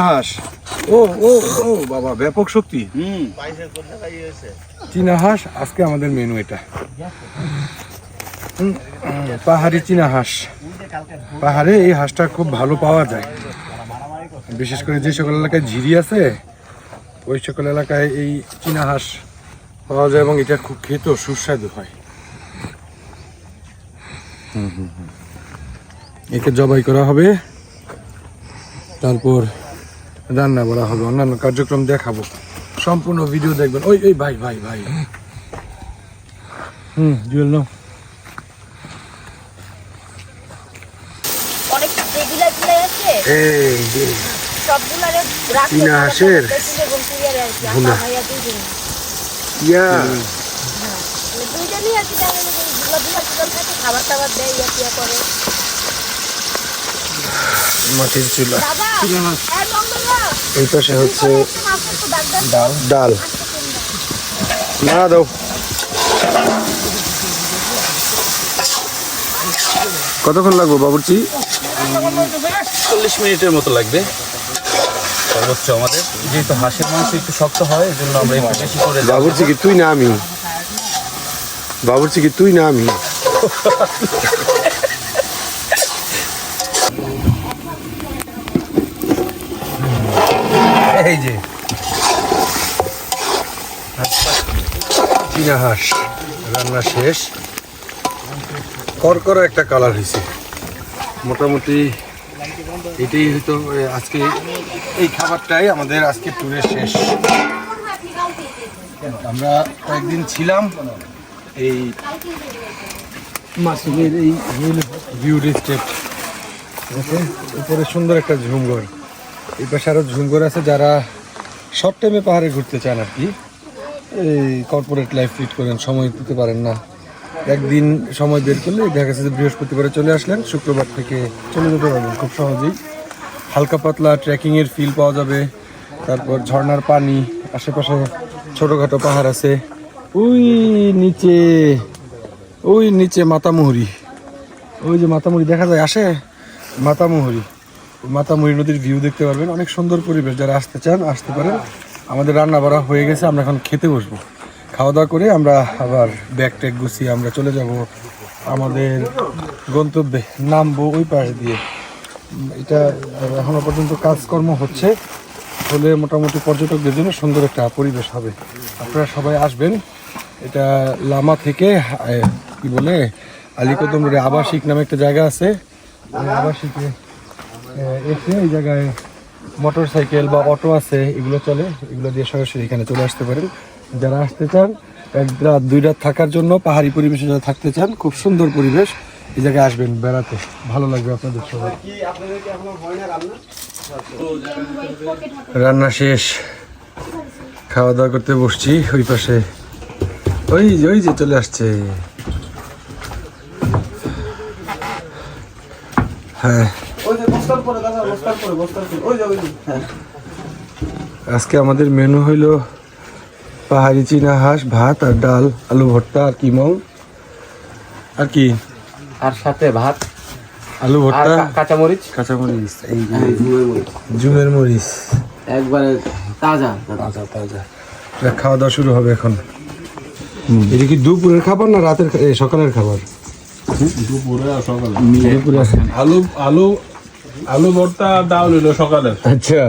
হাঁস ও ও ও। বাবা ব্যাপক শক্তি। হুম। চীনা হাঁস আজকে আমাদের মেনু এটা। পাহাড়ি চীনা হাঁস পাহাড়ে এই হাঁসটা খুব ভালো পাওয়া যায়। বিশেষ করে যে সকল এলাকায় ঝিরি আছে ওই সকল এলাকায় এই চীনা হাঁস পাওয়া যায় এবং এটা খুব খেতেও সুস্বাদু হয়। হুম, হুম, হুম। একে জবাই করা হবে। তারপর রান্না করা হবে অন্যান্য কার্যক্রম দেখাবো। সম্পূর্ণ ভিডিও দেখবেন। ওই ওই ভাই ভাই ভাই। হুম জুয়েল নাও। অনেক রেগুলার প্লেয়ার আছে এই যে সবগুলারে রাখতে চীনা হাঁসের এবং প্লেয়ারে আর কি ভুনা। আপা ভাইয়া দুইজন দুইজনই আর কি জানেন যে যেগুলো দুলা দুজন থাকে খাবার টাবার দেয় ইয়া করে। মাটির চুলা। হ্যাঁ এই পাশে হচ্ছে। ডাল। না দাও। কতক্ষণ লাগবে বাবুর্চি? চল্লিশ মিনিটের মতো লাগবে। সর্বোচ্চ আমাদের। যেহেতু হাঁসের মাংস একটু শক্ত হয় এই জন্য আমরা একটু বেশি করে। বাবুর্চি কি তুই না আমি? বাবুর্চি কি তুই না আমি? এই যে। চীনা হাঁস, রান্না শেষ। করকরা একটা কালার হয়েছে মোটামুটি এটাই হয়তো আজকে এই খাবারটাই আমাদের আজকে ট্যুরের শেষ। আমরা কয়েকদিন ছিলাম এই মাসুমের এই ভিউ রিস্টেট উপরে সুন্দর একটা ঝুমঘর। এই পাশে আরও ঝুমঘর আছে, যারা শর্ট টাইমে পাহাড়ে ঘুরতে চান আর কি। এই কর্পোরেট লাইফ লিড করেন, সময় দিতে পারেন না। একদিন সময় বের করলে দেখা গেছে যে বৃহস্পতিবারে চলে আসলেন, শুক্রবার থেকে চলে যেতে পারবেন খুব সহজেই। হালকা পাতলা ট্রেকিংয়ের ফিল পাওয়া যাবে। তারপর ঝর্নার পানি, আশেপাশে ছোটোখাটো পাহাড় আছে। ওই নিচে ওই নিচে মাতামুহুরি। ওই যে মাতামুহুরি দেখা যায়, আসে? মাতামুহুরি। মাতামুহুরি নদীর ভিউ দেখতে পারবেন। অনেক সুন্দর পরিবেশ। যারা আসতে চান, আসতে পারেন। আমাদের রান্না বাড়া হয়ে গেছে। আমরা এখন খেতে বসবো। খাওয়া দাওয়া করে আমরা আবার ব্যাগ ট্যাগ গুছিয়ে আমরা চলে যাব আমাদের গন্তব্যে। নামবো ওই পাশ দিয়ে। এটা এখনও পর্যন্ত কাজকর্ম হচ্ছে। হলে মোটামুটি পর্যটকদের জন্য সুন্দর একটা পরিবেশ হবে। আপনারা সবাই আসবেন। এটা লামা থেকে কি বলে, আলিকদম আবাসিক নামে একটা জায়গা আছে। আবাসিকে এসে এই জায়গায় মোটর সাইকেল বা অটো আছে, এগুলো চলে। এগুলো দিয়ে সরাসরি এখানে চলে আসতে পারেন। যারা আসতে চান, এক রাত, দুই রাত থাকার জন্য পাহাড়ি পরিবেশে যারা থাকতে চান, খুব সুন্দর পরিবেশ। এই জায়গায় আসবেন, বেড়াতে। ভালো লাগবে আপনাদের সবাই রান্না শেষ। খাওয়া দাওয়া করতে বসছি, ওই পাশে। ওই ওই যে চলে আসছে। হ্যাঁ। আজকে আমাদের মেনু হইল পাহাড়ি চীনা হাঁস ভাত আর ডাল আলু ভর্তা আর কি মং আর কি? আর সাথে ভাত আলু ভর্তা। কাঁচামরিচ। কাঁচামরিচ। এই জুমের মরিচ। একবারে তাজা। তাজা তাজা। খাওয়া দাওয়া শুরু হবে এখন। এটা কি দুপুরের খাবার না রাতের সকালের খাবার? দুপুরে আর সকালে। দুপুরে। আলু আলু আলু ভর্তা ডাল হইল সকালে আচ্ছা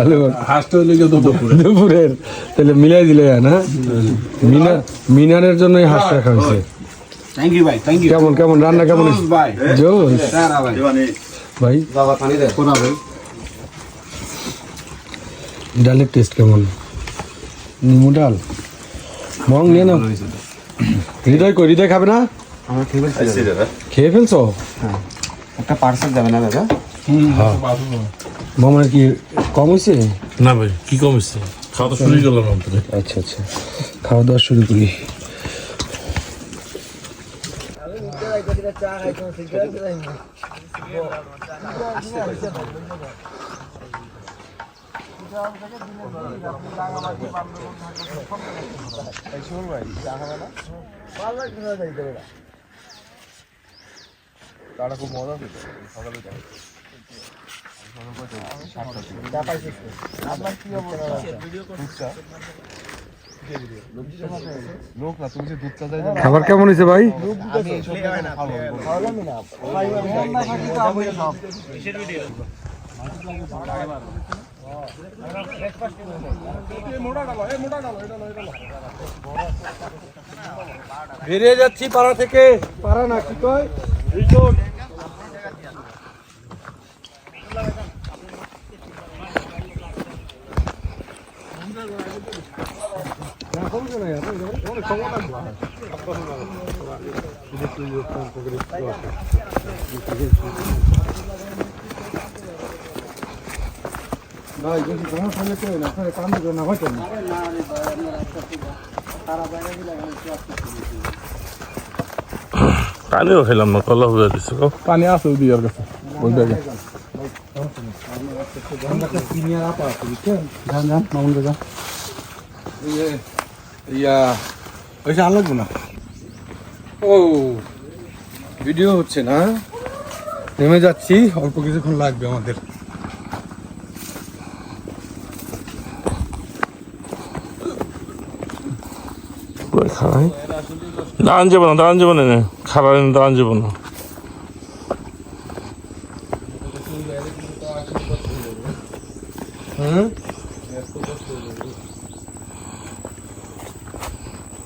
আলু। হাঁসটা হইল দুপুরে দুপুরের। তাহলে মিলাই দিলে না? মিনা মিনারের জন্য এই হাঁস রাখা হয়েছে। থ্যাংক ইউ ভাই থ্যাংক ইউ কেমন কেমন? রান্না কেমন? ভাই। জোস? ভাই। ভাই? বাবা পানি দে। কোনা ভাই? ডালের টেস্ট কেমন? নিমু ডাল? মং নিয়ে নাও। হৃদয় কই? হৃদয় খাবে না? আমরা খেয়ে ফেলছি। খেয়ে ফেলছো? একটা পার্সেল যাবে না দাদা? হ্যাঁ। মামার কি কম হয়েছে? না ভাই কি কম হয়েছে? খাওয়া দাওয়া শুরু করলাম আচ্ছা আচ্ছা। খাওয়া দাওয়া শুরু করি। ভাই তারা খুব মজা খেতে সকালে খাবার কেমন হয়েছে ভাই? বেরিয়ে যাচ্ছি পাড়া থেকে। পাড়া না কি কয়? পানিও খেলাম না কলা হয়ে দিচ্ছে পানি আছে দিয়ার কাছে ইয়া না ও ভিডিও হচ্ছে না? নেমে যাচ্ছি, অল্প কিছুক্ষণ লাগবে আমাদের। দাঁড়ান যাব না দাঁড়ান যাব না খাবার দাঁড়ান যাব না হুম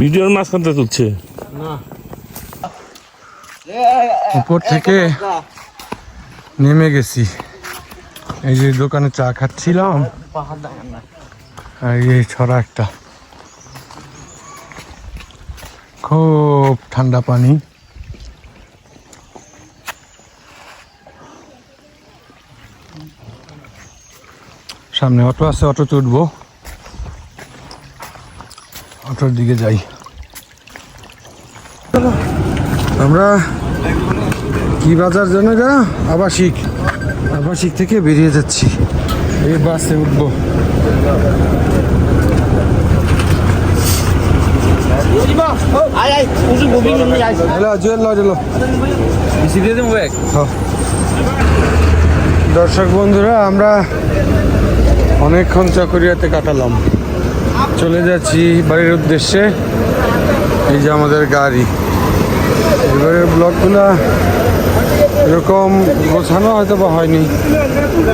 ভিডিওর মাঝখানটা তুলছে। উপর থেকে নেমে গেছি। এই যে দোকানে চা খাচ্ছিলাম। আর এই ছড়া একটা। খুব ঠান্ডা পানি। সামনে অটো আছে অটোতে উঠবো অটোর দিকে যাই। আমরা কি বাজার জন্য গা আবাসিক। আবাসিক থেকে বেরিয়ে যাচ্ছি। এই বাসে উঠবো। হ্যাঁ। দর্শক বন্ধুরা, আমরা অনেকক্ষণ চকরিয়াতে কাটালাম। চলে যাচ্ছি বাড়ির উদ্দেশ্যে। এই যে আমাদের গাড়ি। এবারের ব্লগগুলা এরকম গোছানো হয়তো বা হয়নি।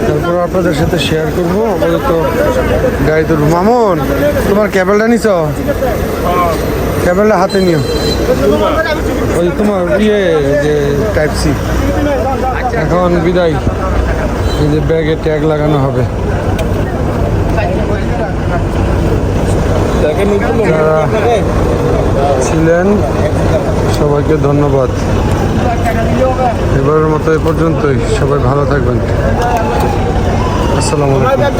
তারপর আপনাদের সাথে শেয়ার করব। আপাতত গাড়িতে উঠবো। মামুন, তোমার ক্যাবেলটা নিছ? ক্যাবেলটা হাতে নিও। ওই তোমার ইয়ে যে টাইপ সি এখন বিদায়। এই যে ব্যাগে ট্যাগ লাগানো হবে। যারা ছিলেন সবাইকে ধন্যবাদ। এবারের মতো এ পর্যন্তই। সবাই ভালো থাকবেন। আসসালামু আলাইকুম।